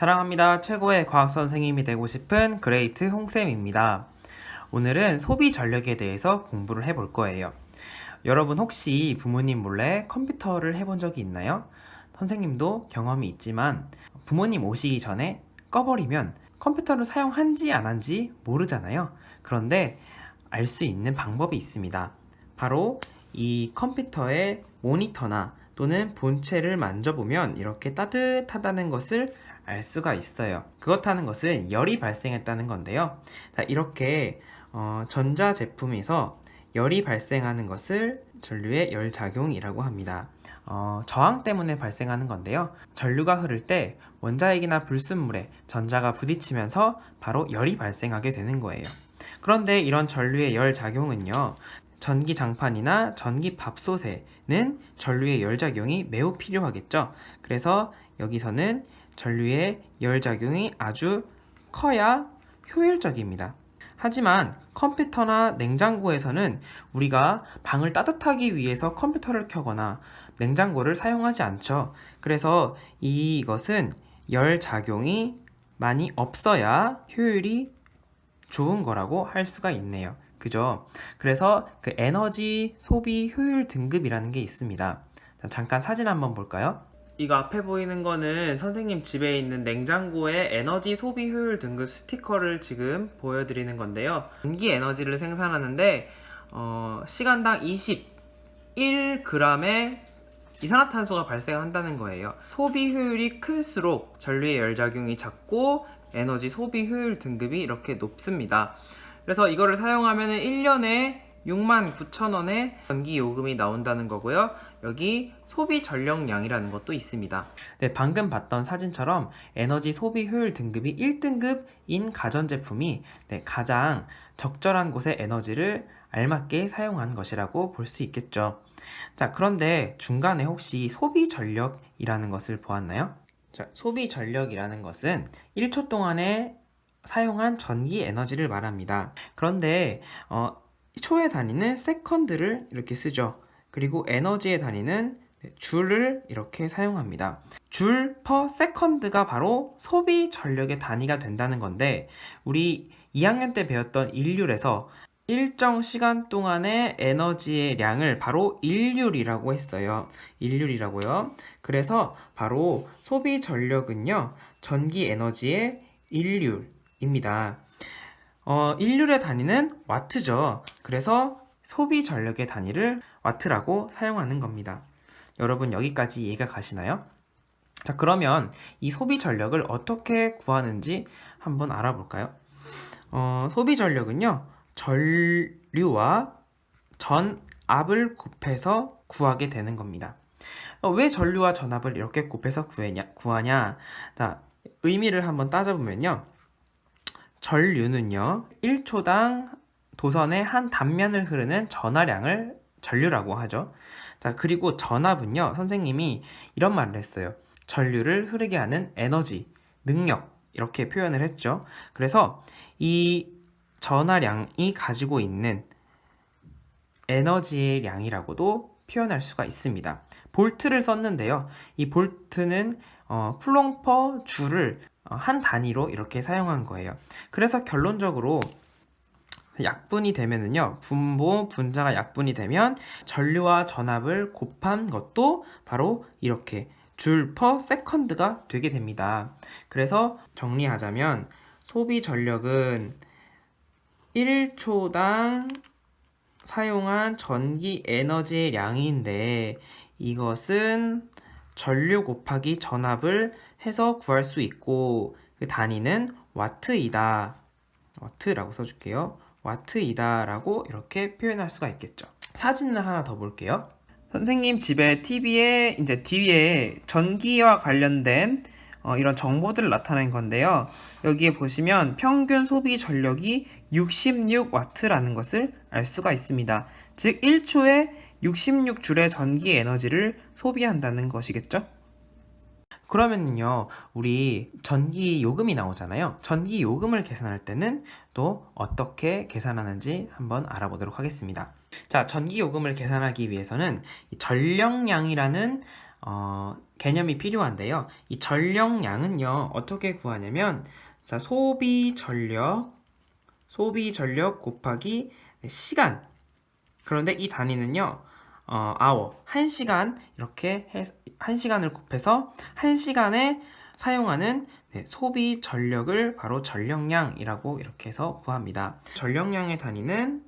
사랑합니다. 최고의 과학 선생님이 되고 싶은 그레이트 홍쌤입니다. 오늘은 소비 전력에 대해서 공부를 해볼 거예요. 여러분 혹시 부모님 몰래 컴퓨터를 해본 적이 있나요? 선생님도 경험이 있지만 부모님 오시기 전에 꺼버리면 컴퓨터를 사용한지 안 한지 모르잖아요. 그런데 알 수 있는 방법이 있습니다. 바로 이 컴퓨터의 모니터나 또는 본체를 만져보면 이렇게 따뜻하다는 것을 알 수가 있어요. 그렇다는 것은 열이 발생했다는 건데요. 자, 이렇게 어, 전자 제품에서 열이 발생하는 것을 전류의 열작용이라고 합니다. 어, 저항 때문에 발생하는 건데요. 전류가 흐를 때 원자핵이나 불순물에 전자가 부딪히면서 바로 열이 발생하게 되는 거예요. 그런데 이런 전류의 열 작용은요. 전기 장판이나 전기 밥솥에는 전류의 열 작용이 매우 필요하겠죠. 그래서 여기서는 전류의 열 작용이 아주 커야 효율적입니다. 하지만 컴퓨터나 냉장고에서는 우리가 방을 따뜻하기 위해서 컴퓨터를 켜거나 냉장고를 사용하지 않죠. 그래서 이것은 열 작용이 많이 없어야 효율이 좋은 거라고 할 수가 있네요. 그죠? 그래서 그 에너지 소비 효율 등급이라는 게 있습니다. 자, 잠깐 사진 한번 볼까요? 이거 앞에 보이는 거는 선생님 집에 있는 냉장고의 에너지 소비 효율 등급 스티커를 지금 보여드리는 건데요. 전기 에너지를 생산하는데 어, 시간당 21g의 이산화탄소가 발생한다는 거예요. 소비 효율이 클수록 전류의 열작용이 작고 에너지 소비 효율 등급이 이렇게 높습니다. 그래서 이거를 사용하면 1년에 6만 9천 원의 전기 요금이 나온다는 거고요. 여기 소비 전력량이라는 것도 있습니다. 네, 방금 봤던 사진처럼 에너지 소비 효율 등급이 1등급인 가전제품이 네, 가장 적절한 곳의 에너지를 알맞게 사용한 것이라고 볼 수 있겠죠. 자, 그런데 중간에 혹시 소비 전력이라는 것을 보았나요? 자, 소비 전력이라는 것은 1초 동안에 사용한 전기 에너지를 말합니다. 그런데 어, 초의 단위는 세컨드를 이렇게 쓰죠. 그리고 에너지의 단위는 줄을 이렇게 사용합니다. 줄 퍼 세컨드가 바로 소비 전력의 단위가 된다는 건데 우리 2학년 때 배웠던 일률에서 일정 시간 동안의 에너지의 량을 바로 일률이라고 했어요. 일률이라고요. 그래서 바로 소비 전력은요. 전기 에너지의 일률입니다. 어, 일률의 단위는 와트죠. 그래서 소비 전력의 단위를 와트라고 사용하는 겁니다. 여러분 여기까지 이해가 가시나요? 자, 그러면 이 소비 전력을 어떻게 구하는지 한번 알아볼까요? 어, 소비 전력은요. 전류와 전압을 곱해서 구하게 되는 겁니다. 어, 왜 전류와 전압을 이렇게 곱해서 구하냐? 구하냐? 자, 의미를 한번 따져보면요. 전류는요, 1초당 도선의 한 단면을 흐르는 전하량을 전류라고 하죠. 자, 그리고 전압은요, 선생님이 이런 말을 했어요. 전류를 흐르게 하는 에너지, 능력, 이렇게 표현을 했죠. 그래서 이 전하량이 가지고 있는 에너지의 량이라고도 표현할 수가 있습니다. 볼트를 썼는데요. 이 볼트는 어, 쿨롱 퍼 줄을 어, 한 단위로 이렇게 사용한 거예요. 그래서 결론적으로 약분이 되면은요, 분모, 분자가 약분이 되면 전류와 전압을 곱한 것도 바로 이렇게 줄 퍼 세컨드가 되게 됩니다. 그래서 정리하자면 소비 전력은 1초당 사용한 전기 에너지의 양인데 이것은 전류 곱하기 전압을 해서 구할 수 있고 그 단위는 와트이다. 와트라고 써줄게요. 와트이다라고 이렇게 표현할 수가 있겠죠. 사진을 하나 더 볼게요. 선생님 집에 TV에 이제 뒤에 전기와 관련된 어, 이런 정보들을 나타낸 건데요. 여기에 보시면 평균 소비 전력이 66와트라는 것을 알 수가 있습니다. 즉 1초에 66줄의 전기 에너지를 소비한다는 것이겠죠? 그러면요, 우리 전기 요금이 나오잖아요. 전기 요금을 계산할 때는 또 어떻게 계산하는지 한번 알아보도록 하겠습니다. 자, 전기 요금을 계산하기 위해서는 이 전력량이라는 어, 개념이 필요한데요. 이 전력량은요, 어떻게 구하냐면, 자, 소비 전력, 소비 전력 곱하기 네, 시간. 그런데 이 단위는요, 어, hour, 1시간, 이렇게 해, 1시간을 곱해서 1시간에 사용하는 네, 소비 전력을 바로 전력량이라고 이렇게 해서 구합니다. 전력량의 단위는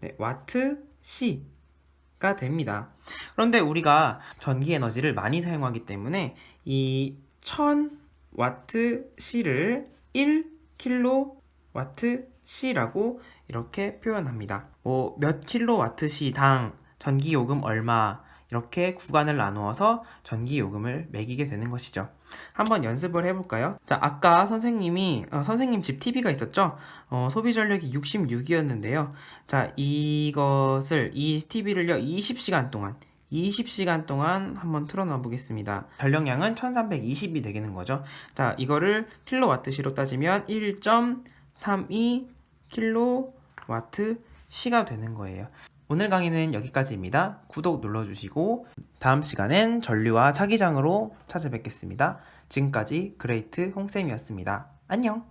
네, 와트 시가 됩니다. 그런데 우리가 전기 에너지를 많이 사용하기 때문에 이 1000 와트 시를 1 킬로 와트 시라고 이렇게 표현합니다. 뭐 몇 킬로 와트 시당 전기 요금 얼마 이렇게 구간을 나누어서 전기 요금을 매기게 되는 것이죠. 한번 연습을 해볼까요? 자, 아까 선생님이 어, 선생님 집 TV가 있었죠? 어, 소비 전력이 66이었는데요. 자, 이것을 이 TV를요 20시간 동안 20시간 동안 한번 틀어놔 보겠습니다. 전력량은 1320이 되겠는 거죠. 자, 이거를 킬로와트시로 따지면 1.32 킬로와트 시가 되는 거예요. 오늘 강의는 여기까지입니다. 구독 눌러주시고 다음 시간엔 전류와 차기장으로 찾아뵙겠습니다. 지금까지 그레이트 홍쌤이었습니다. 안녕!